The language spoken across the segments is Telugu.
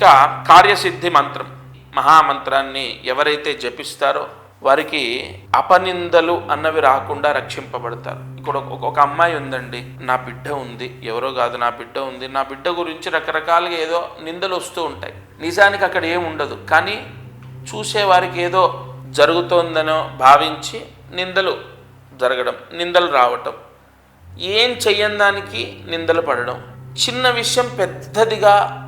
ఇక కార్యసిద్ధి మంత్రం మహామంత్రాన్ని ఎవరైతే జపిస్తారో వారికి అపనిందలు అన్నవి రాకుండా రక్షింపబడతారు. ఇక్కడ ఒక- అమ్మాయి ఉందండి నా బిడ్డ ఉంది ఎవరో కాదు నా బిడ్డ ఉంది నా బిడ్డ గురించి రకరకాలుగా ఏదో నిందలు వస్తూ ఉంటాయి. నిజానికి అక్కడ ఏం ఉండదు కానీ చూసేవారికి ఏదో జరుగుతోందనో భావించి నిందలు జరగడం నిందలు రావటం. ఏం చెయ్యని దానికి నిందలు పడడం. చిన్న విషయం పెద్దదిగా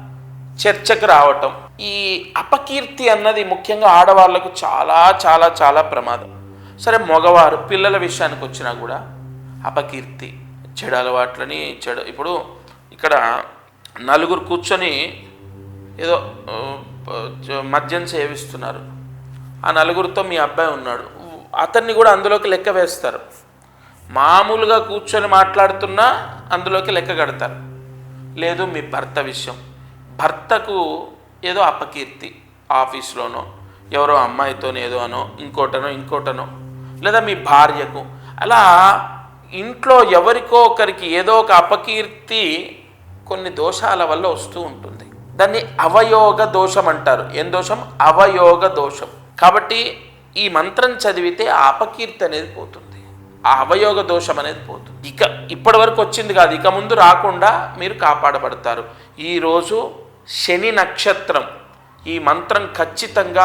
చర్చకు రావటం. ఈ అపకీర్తి అన్నది ముఖ్యంగా ఆడవాళ్ళకు చాలా చాలా చాలా ప్రమాదం. సరే మగవారు పిల్లల విషయానికి వచ్చినా కూడా అపకీర్తి చెడు అలవాట్లని చెడు ఇప్పుడు ఇక్కడ నలుగురు కూర్చొని ఏదో మద్యం సేవిస్తున్నారు. ఆ నలుగురితో మీ అబ్బాయి ఉన్నాడు. అతన్ని కూడా అందులోకి లెక్క వేస్తారు. మామూలుగా కూర్చొని మాట్లాడుతున్నా అందులోకి లెక్క కడతారు. లేదు మీ భర్త విషయం. భర్తకు ఏదో అపకీర్తి ఆఫీస్లోనో ఎవరో అమ్మాయితోనే ఏదో అనో ఇంకోటనో ఇంకోటనో లేదా మీ భార్యకు. అలా ఇంట్లో ఎవరికో ఒకరికి ఏదో ఒక అపకీర్తి కొన్ని దోషాల వల్ల వస్తూ ఉంటుంది. దాన్ని అవయోగ దోషం అంటారు. ఏం దోషం? అవయోగ దోషం. కాబట్టి ఈ మంత్రం చదివితే ఆ అపకీర్తి అనేది పోతుంది. ఆ అవయోగ దోషం అనేది పోతుంది. ఇక ఇప్పటి వరకు వచ్చింది కాదు. ఇక ముందు రాకుండా మీరు కాపాడబడతారు. ఈరోజు శని నక్షత్రం. ఈ మంత్రం ఖచ్చితంగా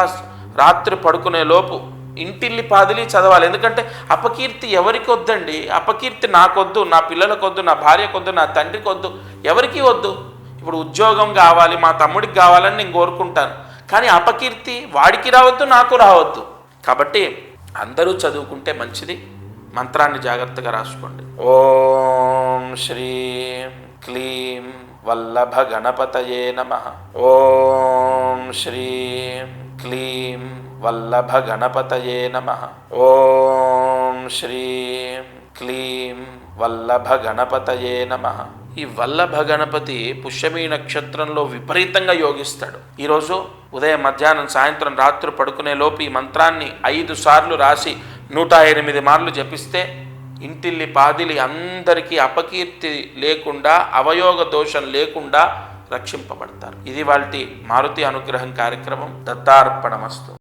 రాత్రి పడుకునే లోపు ఇంటిల్లి పాదిలి చదవాలి. ఎందుకంటే అపకీర్తి ఎవరికి వద్దండి? అపకీర్తి నాకొద్దు నా పిల్లలకొద్దు నా భార్యకొద్దు నా తండ్రికి వద్దు ఎవరికి వద్దు. ఇప్పుడు ఉద్యోగం కావాలి మా తమ్ముడికి కావాలని నేను కోరుకుంటాను. కానీ అపకీర్తి వాడికి రావద్దు నాకు రావద్దు. కాబట్టి అందరూ చదువుకుంటే మంచిది. మంత్రాన్ని జాగ్రత్తగా రాసుకోండి. ఓం శ్రీం క్లీం వల్లభగణపతయే నమ. ఓం శ్రీం క్లీం వల్లభగణపతయే నమ. ఓం శ్రీం క్లీం వల్లభ గణపతయే నమ. ఈ వల్లభ గణపతి పుష్యమీ నక్షత్రంలో విపరీతంగా యోగిస్తాడు. ఈరోజు ఉదయం మధ్యాహ్నం సాయంత్రం రాత్రి పడుకునే లోపు ఈ మంత్రాన్ని ఐదు సార్లు రాసి నూట ఎనిమిది మార్లు జపిస్తే ఇంటిల్లి పాదిలి అందరికీ అపకీర్తి లేకుండా అవయోగ దోషం లేకుండా రక్షింపబడతారు. ఇది వాళ్ళ మారుతి అనుగ్రహం కార్యక్రమం. దత్తార్పణమస్తు.